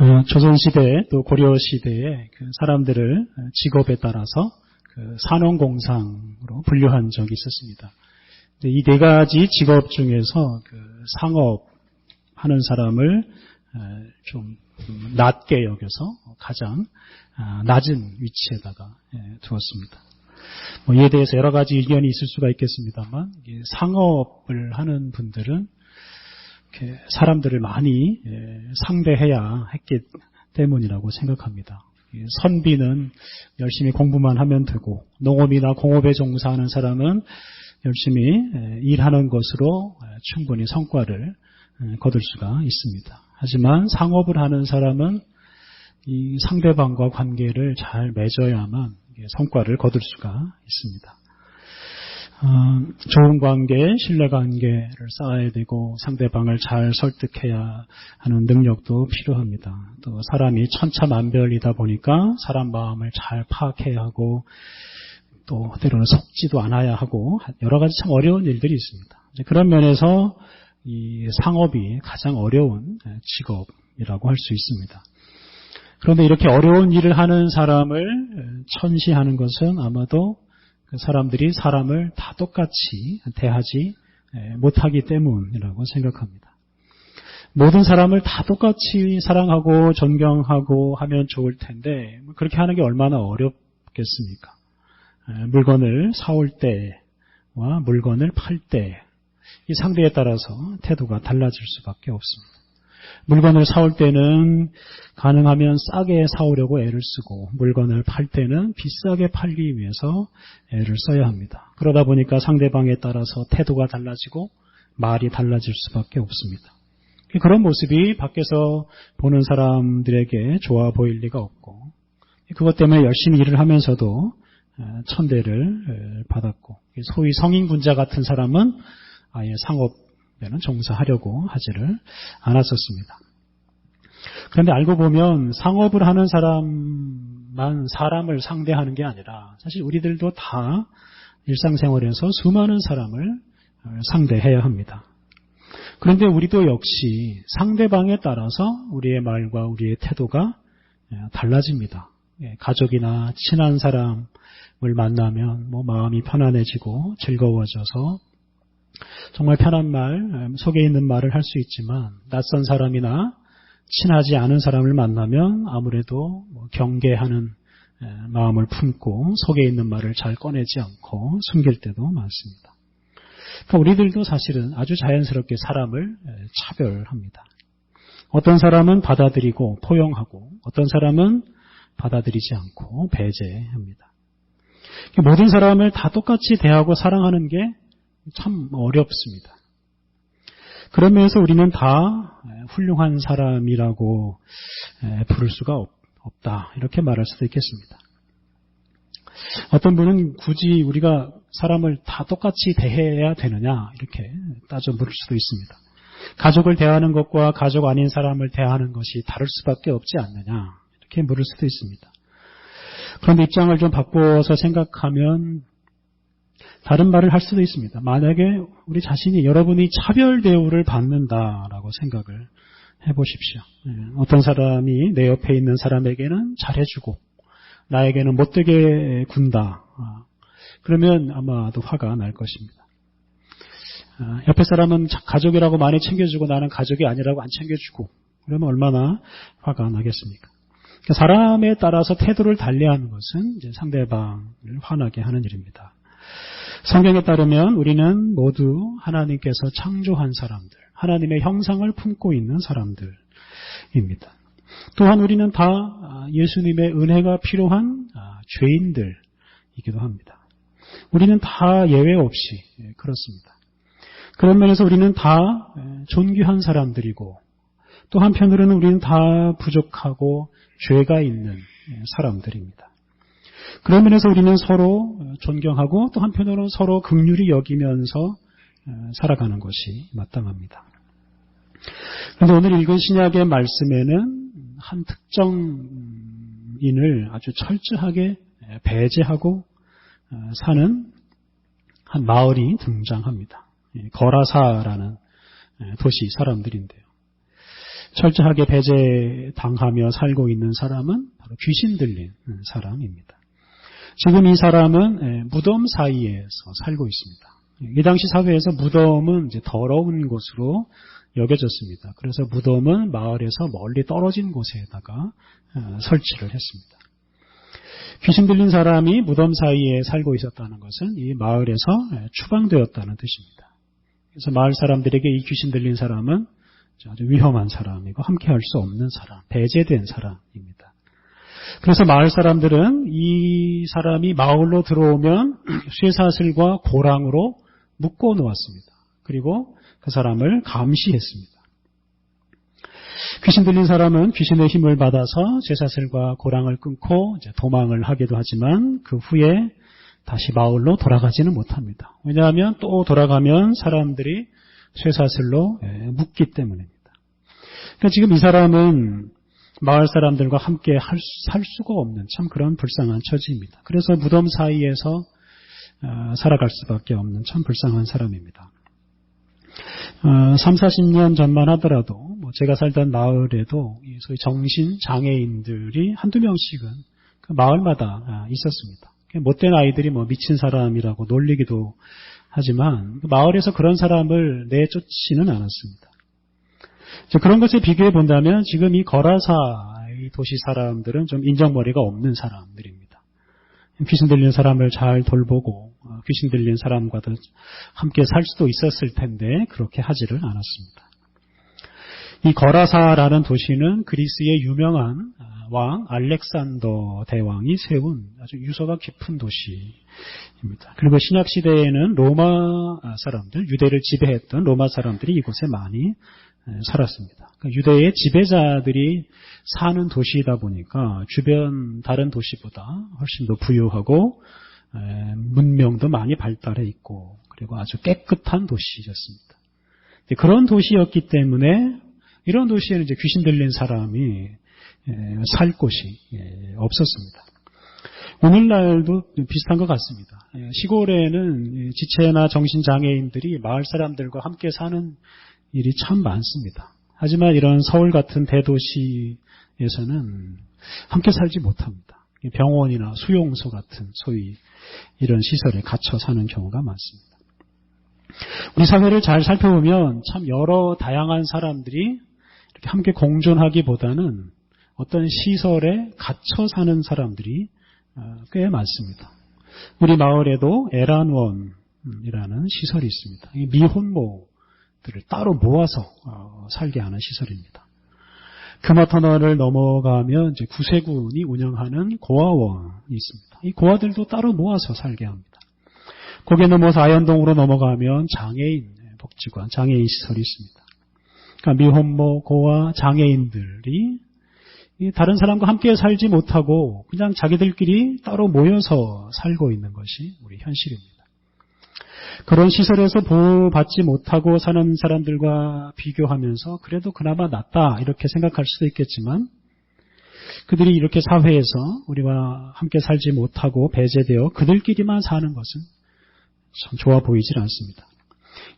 어, 조선시대 또 고려시대에 그 사람들을 직업에 따라서 그 산업공상으로 분류한 적이 있었습니다. 이 네 가지 직업 중에서 그 상업 하는 사람을 좀 낮게 여겨서 가장 아, 낮은 위치에다가 예, 두었습니다. 뭐 이에 대해서 여러 가지 의견이 있을 수가 있겠습니다만 상업을 하는 분들은 사람들을 많이 예, 상대해야 했기 때문이라고 생각합니다. 선비는 열심히 공부만 하면 되고 농업이나 공업에 종사하는 사람은 열심히 예, 일하는 것으로 충분히 성과를 거둘 수가 있습니다. 하지만 상업을 하는 사람은 이 상대방과 관계를 잘 맺어야만 성과를 거둘 수가 있습니다. 어, 좋은 관계, 신뢰 관계를 쌓아야 되고 상대방을 잘 설득해야 하는 능력도 필요합니다. 또 사람이 천차만별이다 보니까 사람 마음을 잘 파악해야 하고 또 때로는 속지도 않아야 하고 여러 가지 참 어려운 일들이 있습니다. 그런 면에서 이 상업이 가장 어려운 직업이라고 할 수 있습니다. 그런데 이렇게 어려운 일을 하는 사람을 천시하는 것은 아마도 그 사람들이 사람을 다 똑같이 대하지 못하기 때문이라고 생각합니다. 모든 사람을 다 똑같이 사랑하고 존경하고 하면 좋을 텐데 그렇게 하는 게 얼마나 어렵겠습니까? 물건을 사올 때와 물건을 팔 때 이 상대에 따라서 태도가 달라질 수밖에 없습니다. 물건을 사올 때는 가능하면 싸게 사오려고 애를 쓰고 물건을 팔 때는 비싸게 팔기 위해서 애를 써야 합니다. 그러다 보니까 상대방에 따라서 태도가 달라지고 말이 달라질 수밖에 없습니다. 그런 모습이 밖에서 보는 사람들에게 좋아 보일 리가 없고 그것 때문에 열심히 일을 하면서도 천대를 받았고 소위 성인 군자 같은 사람은 아예 상업 때 는 종사하려고 하지를 않았었습니다. 그런데 알고 보면 상업을 하는 사람만 사람을 상대하는 게 아니라 사실 우리들도 다 일상생활에서 수많은 사람을 상대해야 합니다. 그런데 우리도 역시 상대방에 따라서 우리의 말과 우리의 태도가 달라집니다. 예, 가족이나 친한 사람을 만나면 뭐 마음이 편안해지고 즐거워져서 정말 편한 말, 속에 있는 말을 할 수 있지만 낯선 사람이나 친하지 않은 사람을 만나면 아무래도 뭐 경계하는 마음을 품고 속에 있는 말을 잘 꺼내지 않고 숨길 때도 많습니다. 그러니까 우리들도 사실은 아주 자연스럽게 사람을 차별합니다. 어떤 사람은 받아들이고 포용하고 어떤 사람은 받아들이지 않고 배제합니다. 모든 사람을 다 똑같이 대하고 사랑하는 게 참 어렵습니다. 그런 면에서 우리는 다 훌륭한 사람이라고 부를 수가 없다. 이렇게 말할 수도 있겠습니다. 어떤 분은 굳이 우리가 사람을 다 똑같이 대해야 되느냐 이렇게 따져 물을 수도 있습니다. 가족을 대하는 것과 가족 아닌 사람을 대하는 것이 다를 수밖에 없지 않느냐 이렇게 물을 수도 있습니다. 그런데 입장을 좀 바꿔서 생각하면 다른 말을 할 수도 있습니다. 만약에 우리 자신이 여러분이 차별 대우를 받는다라고 생각을 해보십시오. 예, 어떤 사람이 내 옆에 있는 사람에게는 잘해주고 나에게는 못되게 군다. 아, 그러면 아마도 화가 날 것입니다. 아, 옆에 사람은 가족이라고 많이 챙겨주고 나는 가족이 아니라고 안 챙겨주고 그러면 얼마나 화가 나겠습니까? 그러니까 사람에 따라서 태도를 달리하는 것은 상대방을 화나게 하는 일입니다. 성경에 따르면 우리는 모두 하나님께서 창조한 사람들, 하나님의 형상을 품고 있는 사람들입니다. 또한 우리는 다 예수님의 은혜가 필요한 아, 죄인들이기도 합니다. 우리는 다 예외 없이 예, 그렇습니다. 그런 면에서 우리는 다 예, 존귀한 사람들이고 또 한편으로는 우리는 다 부족하고 죄가 있는 예, 사람들입니다. 그런 면에서 우리는 서로 존경하고 또 한편으로는 서로 극률이 여기면서 어, 살아가는 것이 마땅합니다. 그런데 오늘 읽은 신약의 말씀에는 한 특정인을 아주 철저하게 배제하고 어, 사는 한 마을이 등장합니다. 거라사라는 도시 사람들인데요. 철저하게 배제당하며 살고 있는 사람은 바로 귀신 들린 사람입니다. 지금 이 사람은 예, 무덤 사이에서 살고 있습니다. 이 당시 사회에서 무덤은 이제 더러운 곳으로 여겨졌습니다. 그래서 무덤은 마을에서 멀리 떨어진 곳에다가 어, 설치를 했습니다. 귀신 들린 사람이 무덤 사이에 살고 있었다는 것은 이 마을에서 예, 추방되었다는 뜻입니다. 그래서 마을 사람들에게 이 귀신 들린 사람은 아주 위험한 사람이고 함께할 수 없는 사람, 배제된 사람입니다. 그래서 마을 사람들은 이 사람이 마을로 들어오면 쇠사슬과 고랑으로 묶어 놓았습니다. 그리고 그 사람을 감시했습니다. 귀신 들린 사람은 귀신의 힘을 받아서 쇠사슬과 고랑을 끊고 도망을 하기도 하지만 그 후에 다시 마을로 돌아가지는 못합니다. 왜냐하면 또 돌아가면 사람들이 쇠사슬로 예, 묶기 때문입니다. 그러니까 지금 이 사람은 마을 사람들과 함께 살 수가 없는 참 그런 불쌍한 처지입니다. 그래서 무덤 사이에서 어, 살아갈 수밖에 없는 참 불쌍한 사람입니다. 3, 어, 40년 전만 하더라도 뭐 제가 살던 마을에도 소위 정신 장애인들이 한두 명씩은 그 마을마다 아, 있었습니다. 못된 아이들이 뭐 미친 사람이라고 놀리기도 하지만 그 마을에서 그런 사람을 내쫓지는 않았습니다. 그런 것에 비교해 본다면 지금 이 거라사 이 도시 사람들은 좀 인정머리가 없는 사람들입니다. 귀신 들린 사람을 잘 돌보고 어, 귀신 들린 사람과도 함께 살 수도 있었을 텐데 그렇게 하지를 않았습니다. 이 거라사라는 도시는 그리스의 유명한 아, 왕 알렉산더 대왕이 세운 아주 유서가 깊은 도시입니다. 그리고 신약 시대에는 로마 사람들, 유대를 지배했던 로마 사람들이 이곳에 많이 살았습니다. 그러니까 유대의 지배자들이 사는 도시이다 보니까 주변 다른 도시보다 훨씬 더 부유하고 문명도 많이 발달해 있고 그리고 아주 깨끗한 도시였습니다. 그런 도시였기 때문에 이런 도시에는 이제 귀신 들린 사람이 살 곳이 없었습니다. 오늘날도 비슷한 것 같습니다. 시골에는 지체나 정신장애인들이 마을 사람들과 함께 사는 일이 참 많습니다. 하지만 이런 서울 같은 대도시에서는 함께 살지 못합니다. 병원이나 수용소 같은 소위 이런 시설에 갇혀 사는 경우가 많습니다. 우리 사회를 잘 살펴보면 참 여러 다양한 사람들이 이렇게 함께 공존하기보다는 어떤 시설에 갇혀 사는 사람들이 어, 꽤 많습니다. 우리 마을에도 에란원이라는 시설이 있습니다. 미혼모 들을 따로 모아서 어, 살게 하는 시설입니다. 금화터널을 넘어가면 이제 구세군이 운영하는 고아원이 있습니다. 이 고아들도 따로 모아서 살게 합니다. 고개 넘어서 아현동으로 넘어가면 장애인 복지관, 장애인 시설이 있습니다. 그러니까 미혼모, 고아, 장애인들이 다른 사람과 함께 살지 못하고 그냥 자기들끼리 따로 모여서 살고 있는 것이 우리 현실입니다. 그런 시설에서 보호받지 못하고 사는 사람들과 비교하면서 그래도 그나마 낫다 이렇게 생각할 수도 있겠지만 그들이 이렇게 사회에서 우리와 함께 살지 못하고 배제되어 그들끼리만 사는 것은 참 좋아 보이질 않습니다.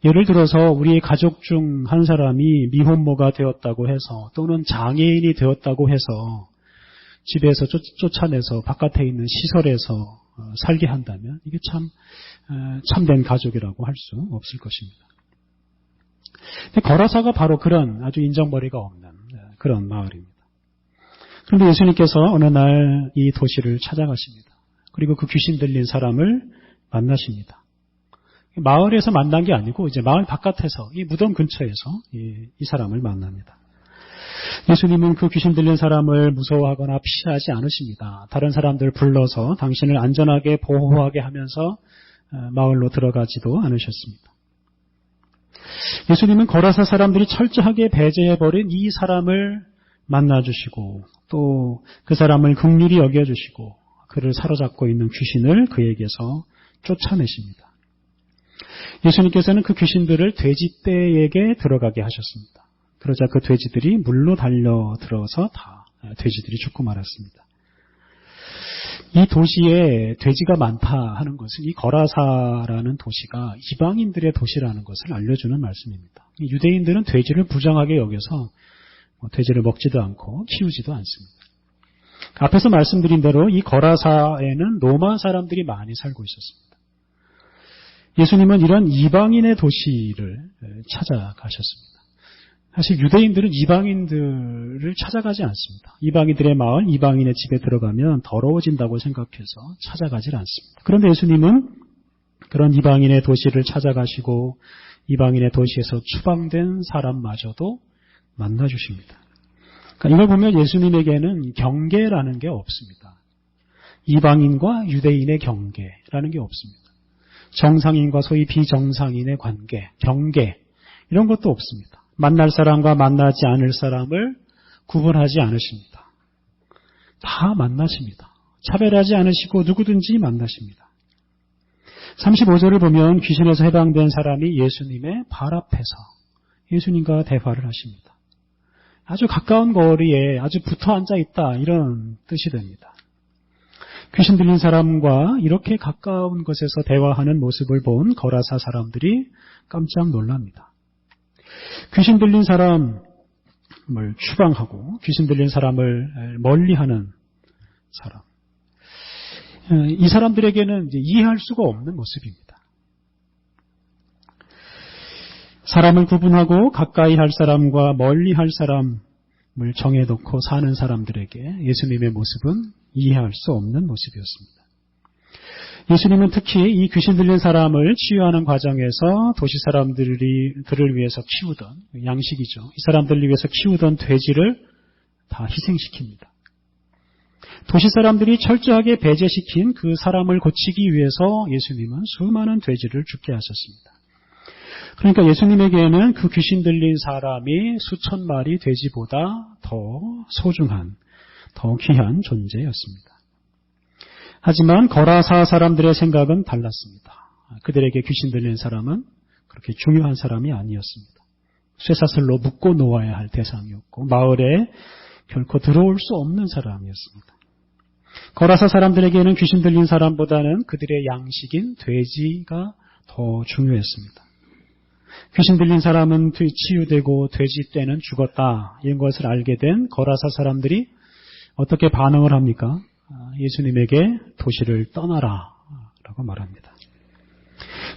예를 들어서 우리 가족 중 한 사람이 미혼모가 되었다고 해서 또는 장애인이 되었다고 해서 집에서 쫓 아내서 바깥에 있는 시설에서 어, 살게 한다면 이게 참 어, 참된 가족이라고 할 수 없을 것입니다. 거라사가 바로 그런 아주 인정머리가 없는 어, 그런 마을입니다. 그런데 예수님께서 어느 날 이 도시를 찾아가십니다. 그리고 그 귀신 들린 사람을 만나십니다. 마을에서 만난 게 아니고 이제 마을 바깥에서 이 무덤 근처에서 이, 이 사람을 만납니다. 예수님은 그 귀신 들린 사람을 무서워하거나 피하지 않으십니다. 다른 사람들 불러서 당신을 안전하게 보호하게 하면서 어, 마을로 들어가지도 않으셨습니다. 예수님은 거라사 사람들이 철저하게 배제해버린 이 사람을 만나주시고 또 그 사람을 극률히 여겨주시고 그를 사로잡고 있는 귀신을 그에게서 쫓아내십니다. 예수님께서는 그 귀신들을 돼지떼에게 들어가게 하셨습니다. 그러자 그 돼지들이 물로 달려들어서 다 돼지들이 죽고 말았습니다. 이 도시에 돼지가 많다 하는 것은 이 거라사라는 도시가 이방인들의 도시라는 것을 알려주는 말씀입니다. 유대인들은 돼지를 부정하게 여겨서 뭐 돼지를 먹지도 않고 키우지도 않습니다. 앞에서 말씀드린 대로 이 거라사에는 로마 사람들이 많이 살고 있었습니다. 예수님은 이런 이방인의 도시를 찾아가셨습니다. 사실 유대인들은 이방인들을 찾아가지 않습니다. 이방인들의 마을, 이방인의 집에 들어가면 더러워진다고 생각해서 찾아가질 않습니다. 그런데 예수님은 그런 이방인의 도시를 찾아가시고 이방인의 도시에서 추방된 사람마저도 만나주십니다. 그러니까 이걸 보면 예수님에게는 경계라는 게 없습니다. 이방인과 유대인의 경계라는 게 없습니다. 정상인과 소위 비정상인의 관계, 경계 이런 것도 없습니다. 만날 사람과 만나지 않을 사람을 구분하지 않으십니다. 다 만나십니다. 차별하지 않으시고 누구든지 만나십니다. 35절을 보면 귀신에서 해방된 사람이 예수님의 발 앞에서 예수님과 대화를 하십니다. 아주 가까운 거리에 아주 붙어 앉아 있다 이런 뜻이 됩니다. 귀신 들린 사람과 이렇게 가까운 곳에서 대화하는 모습을 본 거라사 사람들이 깜짝 놀랍니다. 귀신 들린 사람을 추방하고 귀신 들린 사람을 멀리하는 사람. 이 사람들에게는 이해할 수가 없는 모습입니다. 사람을 구분하고 가까이 할 사람과 멀리 할 사람을 정해놓고 사는 사람들에게 예수님의 모습은 이해할 수 없는 모습이었습니다. 예수님은 특히 이 귀신 들린 사람을 치유하는 과정에서 도시 사람들이 들을 위해서 키우던 양식이죠. 이 사람들을 위해서 키우던 돼지를 다 희생시킵니다. 도시 사람들이 철저하게 배제시킨 그 사람을 고치기 위해서 예수님은 수많은 돼지를 죽게 하셨습니다. 그러니까 예수님에게는 그 귀신 들린 사람이 수천 마리 돼지보다 더 소중한, 더 귀한 존재였습니다. 하지만 거라사 사람들의 생각은 달랐습니다. 그들에게 귀신 들린 사람은 그렇게 중요한 사람이 아니었습니다. 쇠사슬로 묶고 놓아야 할 대상이었고 마을에 결코 들어올 수 없는 사람이었습니다. 거라사 사람들에게는 귀신 들린 사람보다는 그들의 양식인 돼지가 더 중요했습니다. 귀신 들린 사람은 치유되고 돼지 떼는 죽었다. 이런 것을 알게 된 거라사 사람들이 어떻게 반응을 합니까? 아, 예수님에게 도시를 떠나라. 라고 말합니다.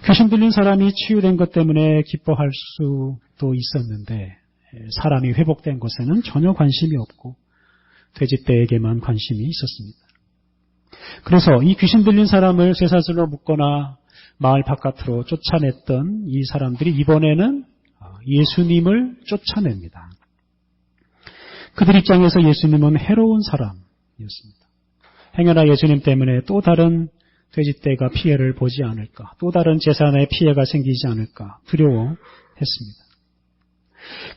귀신 들린 사람이 치유된 것 때문에 기뻐할 수도 있었는데 사람이 회복된 것에는 전혀 관심이 없고 돼지떼에게만 관심이 있었습니다. 그래서 이 귀신 들린 사람을 쇠사슬로 묶거나 마을 바깥으로 쫓아냈던 이 사람들이 이번에는 예수님을 쫓아냅니다. 그들 입장에서 예수님은 해로운 사람이었습니다. 행여나 예수님 때문에 또 다른 돼지떼가 피해를 보지 않을까, 또 다른 재산에 피해가 생기지 않을까 두려워했습니다.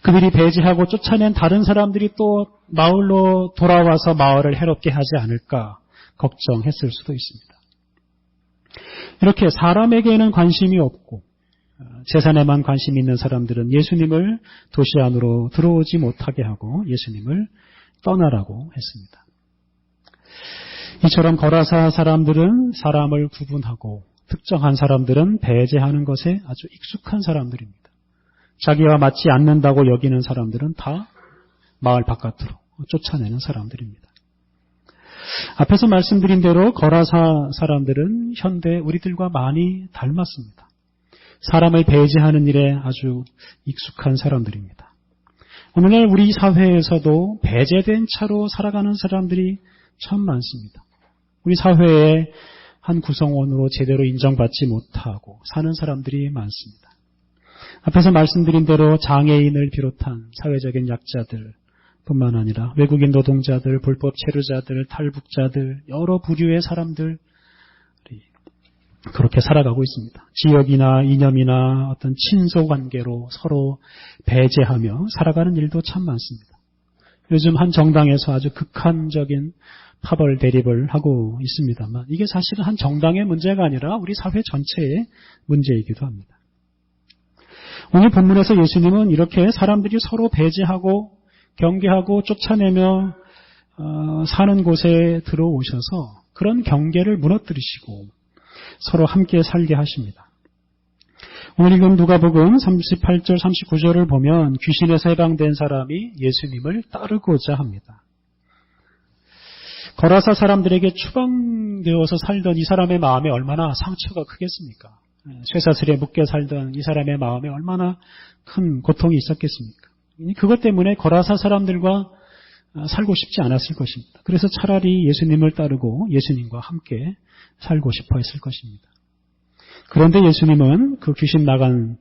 그들이 배제하고 쫓아낸 다른 사람들이 또 마을로 돌아와서 마을을 해롭게 하지 않을까 걱정했을 수도 있습니다. 이렇게 사람에게는 관심이 없고 어, 재산에만 관심이 있는 사람들은 예수님을 도시 안으로 들어오지 못하게 하고 예수님을 떠나라고 했습니다. 이처럼 거라사 사람들은 사람을 구분하고 특정한 사람들은 배제하는 것에 아주 익숙한 사람들입니다. 자기와 맞지 않는다고 여기는 사람들은 다 마을 바깥으로 쫓아내는 사람들입니다. 앞에서 말씀드린 대로 거라사 사람들은 현대 우리들과 많이 닮았습니다. 사람을 배제하는 일에 아주 익숙한 사람들입니다. 오늘날 우리 사회에서도 배제된 차로 살아가는 사람들이 참 많습니다. 우리 사회의 한 구성원으로 제대로 인정받지 못하고 사는 사람들이 많습니다. 앞에서 말씀드린 대로 장애인을 비롯한 사회적인 약자들, 뿐만 아니라 외국인 노동자들, 불법 체류자들, 탈북자들, 여러 부류의 사람들이 그렇게 살아가고 있습니다. 지역이나 이념이나 어떤 친소 관계로 서로 배제하며 살아가는 일도 참 많습니다. 요즘 한 정당에서 아주 극한적인 파벌 대립을 하고 있습니다만 이게 사실은 한 정당의 문제가 아니라 우리 사회 전체의 문제이기도 합니다. 오늘 본문에서 예수님은 이렇게 사람들이 서로 배제하고 경계하고 쫓아내며 어, 사는 곳에 들어오셔서 그런 경계를 무너뜨리시고 서로 함께 살게 하십니다. 오늘 읽은 누가복음 38절 39절을 보면 귀신에서 해방된 사람이 예수님을 따르고자 합니다. 거라사 사람들에게 추방되어서 살던 이 사람의 마음에 얼마나 상처가 크겠습니까? 쇠사슬에 묶여 살던 이 사람의 마음에 얼마나 큰 고통이 있었겠습니까? 그것 때문에 거라사 사람들과 살고 싶지 않았을 것입니다. 그래서 차라리 예수님을 따르고 예수님과 함께 살고 싶어 했을 것입니다. 그런데 예수님은 그 귀신 나간,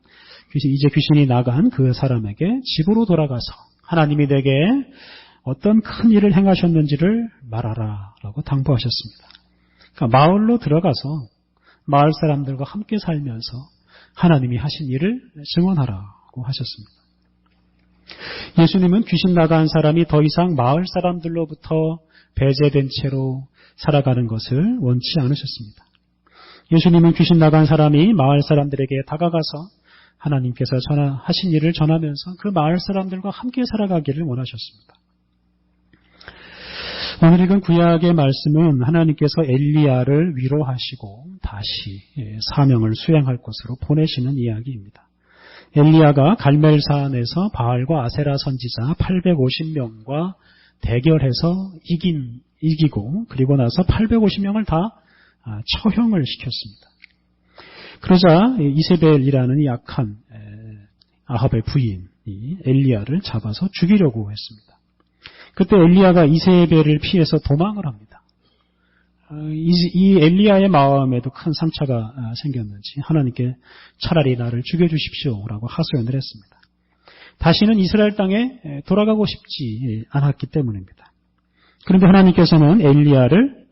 귀신, 이제 귀신이 나간 그 사람에게 집으로 돌아가서 하나님이 내게 어떤 큰 일을 행하셨는지를 말하라 라고 당부하셨습니다. 그러니까 마을로 들어가서 마을 사람들과 함께 살면서 하나님이 하신 일을 증언하라고 하셨습니다. 예수님은 귀신 나간 사람이 더 이상 마을 사람들로부터 배제된 채로 살아가는 것을 원치 않으셨습니다. 예수님은 귀신 나간 사람이 마을 사람들에게 다가가서 하나님께서 전하신 일을 전하면서 그 마을 사람들과 함께 살아가기를 원하셨습니다. 오늘 읽은 구약의 말씀은 하나님께서 엘리야를 위로하시고 다시 예, 사명을 수행할 곳으로 보내시는 이야기입니다. 엘리야가 갈멜산에서 바알과 아세라 선지자 850명과 대결해서 이긴 이기고 그리고 나서 850명을 다 아, 처형을 시켰습니다. 그러자 이세벨이라는 약한 아합의 부인이 엘리야를 잡아서 죽이려고 했습니다. 그때 엘리야가 이세벨을 피해서 도망을 합니다. 아, 이 엘리야의 마음에도 큰 상처가 아, 생겼는지 하나님께 차라리 나를 죽여주십시오라고 하소연을 했습니다. 다시는 이스라엘 땅에 돌아가고 싶지 않았기 때문입니다. 그런데 하나님께서는 엘리야를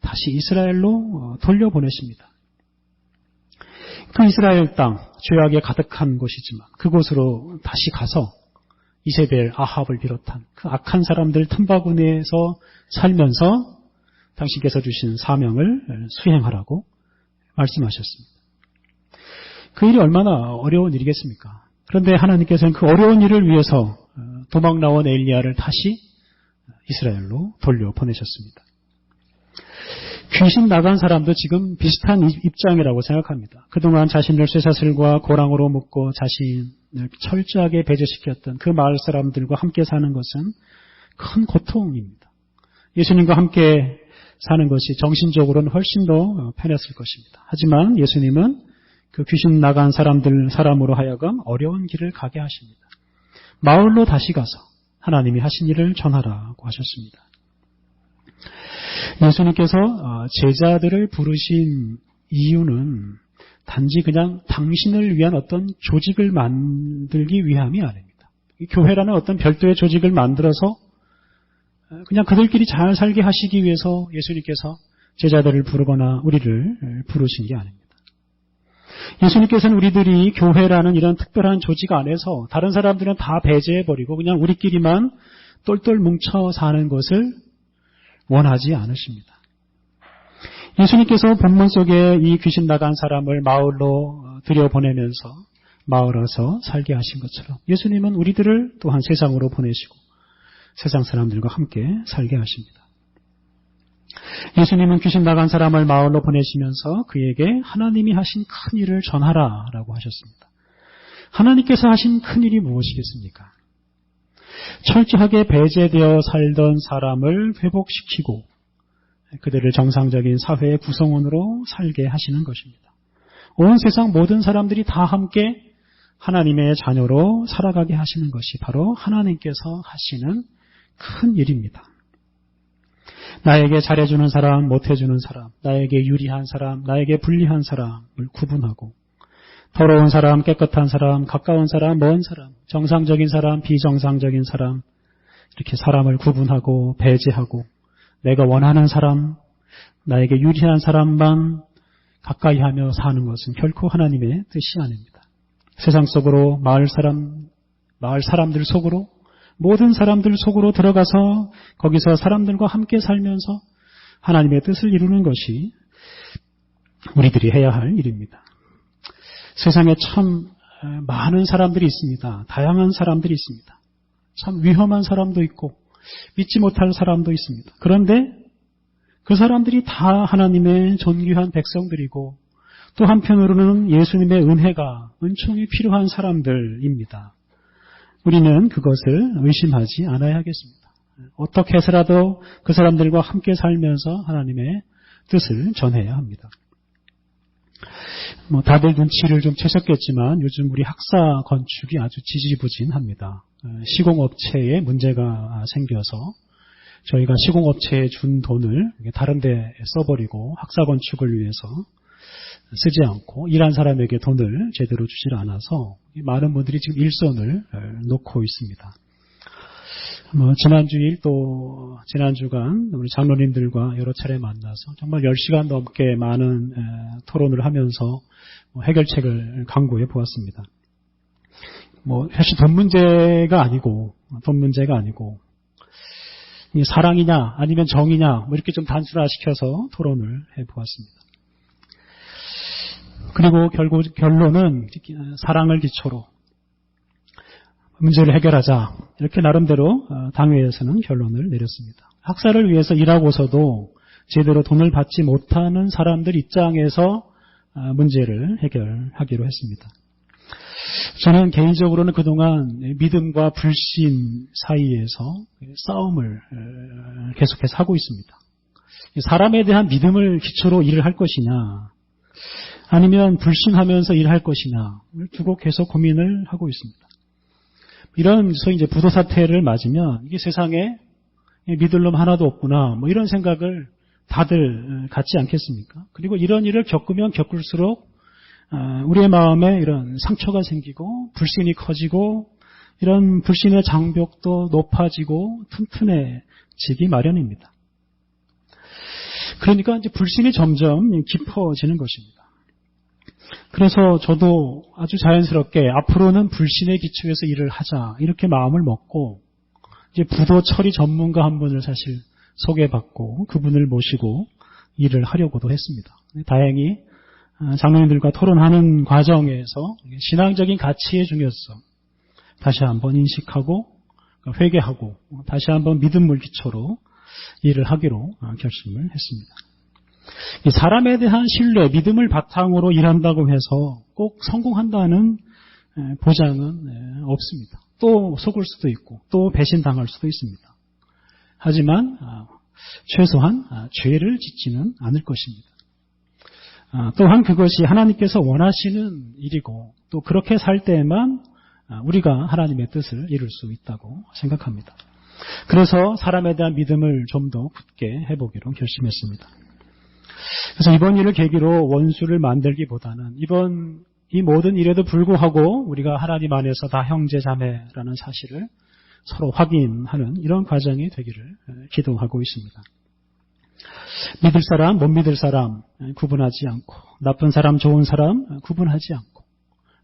다시 이스라엘로 어, 돌려보내십니다. 그 이스라엘 땅, 죄악에 가득한 곳이지만 그곳으로 다시 가서 이세벨, 아합을 비롯한 그 악한 사람들 틈바구니에서 살면서 당신께서 주신 사명을 수행하라고 말씀하셨습니다. 그 일이 얼마나 어려운 일이겠습니까? 그런데 하나님께서는 그 어려운 일을 위해서 어, 도망 나온 엘리야를 다시 이스라엘로 돌려 보내셨습니다. 귀신 나간 사람도 지금 비슷한 입장이라고 생각합니다. 그동안 자신을 쇠사슬과 고랑으로 묶고 자신을 철저하게 배제시켰던 그 마을 사람들과 함께 사는 것은 큰 고통입니다. 예수님과 함께 사는 것이 정신적으로는 훨씬 더 편했을 것입니다. 하지만 예수님은 그 귀신 나간 사람들 사람으로 하여금 어려운 길을 가게 하십니다. 마을로 다시 가서 하나님이 하신 일을 전하라고 하셨습니다. 예수님께서 어, 제자들을 부르신 이유는 단지 그냥 당신을 위한 어떤 조직을 만들기 위함이 아닙니다. 교회라는 어떤 별도의 조직을 만들어서 어, 그냥 그들끼리 잘 살게 하시기 위해서 예수님께서 제자들을 부르거나 우리를 부르신 게 아닙니다. 예수님께서는 우리들이 교회라는 이런 특별한 조직 안에서 다른 사람들은 다 배제해버리고 그냥 우리끼리만 똘똘 뭉쳐 사는 것을 원하지 않으십니다. 예수님께서 본문 속에 이 귀신 나간 사람을 마을로 들여보내면서 마을에서 살게 하신 것처럼 예수님은 우리들을 또한 세상으로 보내시고 세상 사람들과 함께 살게 하십니다. 예수님은 귀신 나간 사람을 마을로 보내시면서 그에게 하나님이 하신 큰 일을 전하라 라고 하셨습니다. 하나님께서 하신 큰 일이 무엇이겠습니까? 철저하게 배제되어 살던 사람을 회복시키고 그들을 정상적인 사회의 구성원으로 살게 하시는 것입니다. 온 세상 모든 사람들이 다 함께 하나님의 자녀로 살아가게 하시는 것이 바로 하나님께서 하시는 큰 일입니다. 나에게 잘해주는 사람, 못해주는 사람, 나에게 유리한 사람, 나에게 불리한 사람을 구분하고 더러운 사람, 깨끗한 사람, 가까운 사람, 먼 사람, 정상적인 사람, 비정상적인 사람, 이렇게 사람을 구분하고 배제하고 내가 원하는 사람, 나에게 유리한 사람만 가까이 하며 사는 것은 결코 하나님의 뜻이 아닙니다. 세상 속으로 마을 사람, 마을 사람들 속으로 모든 사람들 속으로 들어가서 거기서 사람들과 함께 살면서 하나님의 뜻을 이루는 것이 우리들이 해야 할 일입니다. 세상에 참 많은 사람들이 있습니다. 다양한 사람들이 있습니다. 참 위험한 사람도 있고 믿지 못할 사람도 있습니다. 그런데 그 사람들이 다 하나님의 존귀한 백성들이고 또 한편으로는 예수님의 은혜가 은총이 필요한 사람들입니다. 우리는 그것을 의심하지 않아야 하겠습니다. 어떻게 해서라도 그 사람들과 함께 살면서 하나님의 뜻을 전해야 합니다. 뭐 다들 눈치를 좀 채셨겠지만 요즘 우리 학사 건축이 아주 지지부진합니다. 시공업체에 문제가 생겨서 저희가 시공업체에 준 돈을 다른 데 써버리고 학사 건축을 위해서 쓰지 않고 일한 사람에게 돈을 제대로 주질 않아서 많은 분들이 지금 일손을 놓고 있습니다. 뭐 지난주일 또 지난주간 우리 장로님들과 여러 차례 만나서 정말 10시간 넘게 많은 토론을 하면서 뭐 해결책을 강구해 보았습니다. 뭐 사실 돈 문제가 아니고 돈 문제가 아니고 사랑이냐 아니면 정이냐 뭐 이렇게 좀 단순화시켜서 토론을 해 보았습니다. 그리고 결국 결론은 사랑을 기초로 문제를 해결하자 이렇게 나름대로 어, 당회에서는 결론을 내렸습니다. 학사를 위해서 일하고서도 제대로 돈을 받지 못하는 사람들 입장에서 어, 문제를 해결하기로 했습니다. 저는 개인적으로는 그동안 믿음과 불신 사이에서 싸움을 어, 계속해서 하고 있습니다. 사람에 대한 믿음을 기초로 일을 할 것이냐, 아니면 불신하면서 일할 것이냐를 두고 계속 고민을 하고 있습니다. 이런 소위 이제 부도 사태를 맞으면 이게 세상에 믿을 놈 하나도 없구나 뭐 이런 생각을 다들 갖지 않겠습니까? 그리고 이런 일을 겪으면 겪을수록 어, 우리의 마음에 이런 상처가 생기고 불신이 커지고 이런 불신의 장벽도 높아지고 튼튼해지기 마련입니다. 그러니까 이제 불신이 점점 깊어지는 것입니다. 그래서 저도 아주 자연스럽게 앞으로는 불신의 기초에서 일을 하자 이렇게 마음을 먹고 이제 부도 처리 전문가 한 분을 사실 소개받고 그분을 모시고 일을 하려고도 했습니다. 다행히 아, 장로님들과 토론하는 과정에서 신앙적인 가치의 중요성 다시 한번 인식하고 회개하고 다시 한번 믿음을 기초로 일을 하기로 아, 결심을 했습니다. 사람에 대한 신뢰, 믿음을 바탕으로 일한다고 해서 꼭 성공한다는 보장은 없습니다. 또 속을 수도 있고 또 배신당할 수도 있습니다. 하지만 아, 최소한 아, 죄를 짓지는 않을 것입니다. 아, 또한 그것이 하나님께서 원하시는 일이고 또 그렇게 살 때에만 우리가 하나님의 뜻을 이룰 수 있다고 생각합니다. 그래서 사람에 대한 믿음을 좀 더 굳게 해보기로 결심했습니다. 그래서 이번 일을 계기로 원수를 만들기보다는 이번 이 모든 일에도 불구하고 우리가 하나님 안에서 다 형제 자매라는 사실을 서로 확인하는 이런 과정이 되기를 기도하고 있습니다. 믿을 사람, 못 믿을 사람 구분하지 않고 나쁜 사람, 좋은 사람 구분하지 않고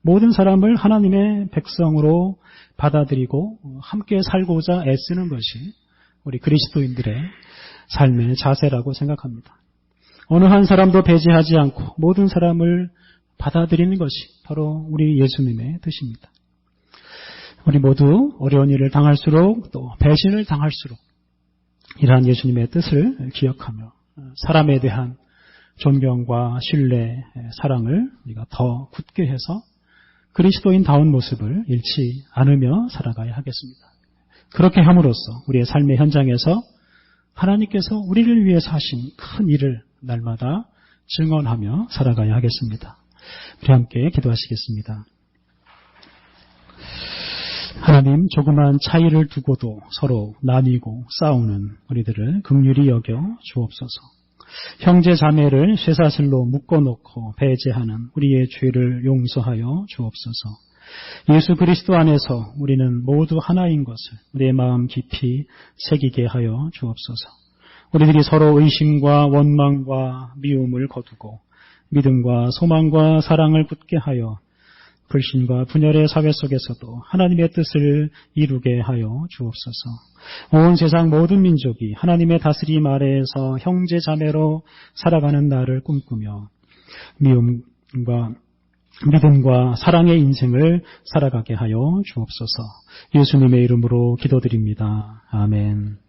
모든 사람을 하나님의 백성으로 받아들이고 함께 살고자 애쓰는 것이 우리 그리스도인들의 삶의 자세라고 생각합니다. 어느 한 사람도 배제하지 않고 모든 사람을 받아들이는 것이 바로 우리 예수님의 뜻입니다. 우리 모두 어려운 일을 당할수록 또 배신을 당할수록 이러한 예수님의 뜻을 기억하며 사람에 대한 존경과 신뢰, 사랑을 우리가 더 굳게 해서 그리스도인다운 모습을 잃지 않으며 살아가야 하겠습니다. 그렇게 함으로써 우리의 삶의 현장에서 하나님께서 우리를 위해서 하신 큰 일을 날마다 증언하며 살아가야 하겠습니다. 우리 함께 기도하시겠습니다. 하나님 조그만 차이를 두고도 서로 나뉘고 싸우는 우리들을 극률이 여겨 주옵소서. 형제 자매를 쇠사슬로 묶어놓고 배제하는 우리의 죄를 용서하여 주옵소서. 예수 그리스도 안에서 우리는 모두 하나인 것을 우리의 마음 깊이 새기게 하여 주옵소서. 우리들이 서로 의심과 원망과 미움을 거두고 믿음과 소망과 사랑을 굳게 하여 불신과 분열의 사회 속에서도 하나님의 뜻을 이루게 하여 주옵소서. 온 세상 모든 민족이 하나님의 다스림 아래에서 형제 자매로 살아가는 날을 꿈꾸며 미움과 믿음과 사랑의 인생을 살아가게 하여 주옵소서. 예수님의 이름으로 기도드립니다. 아멘.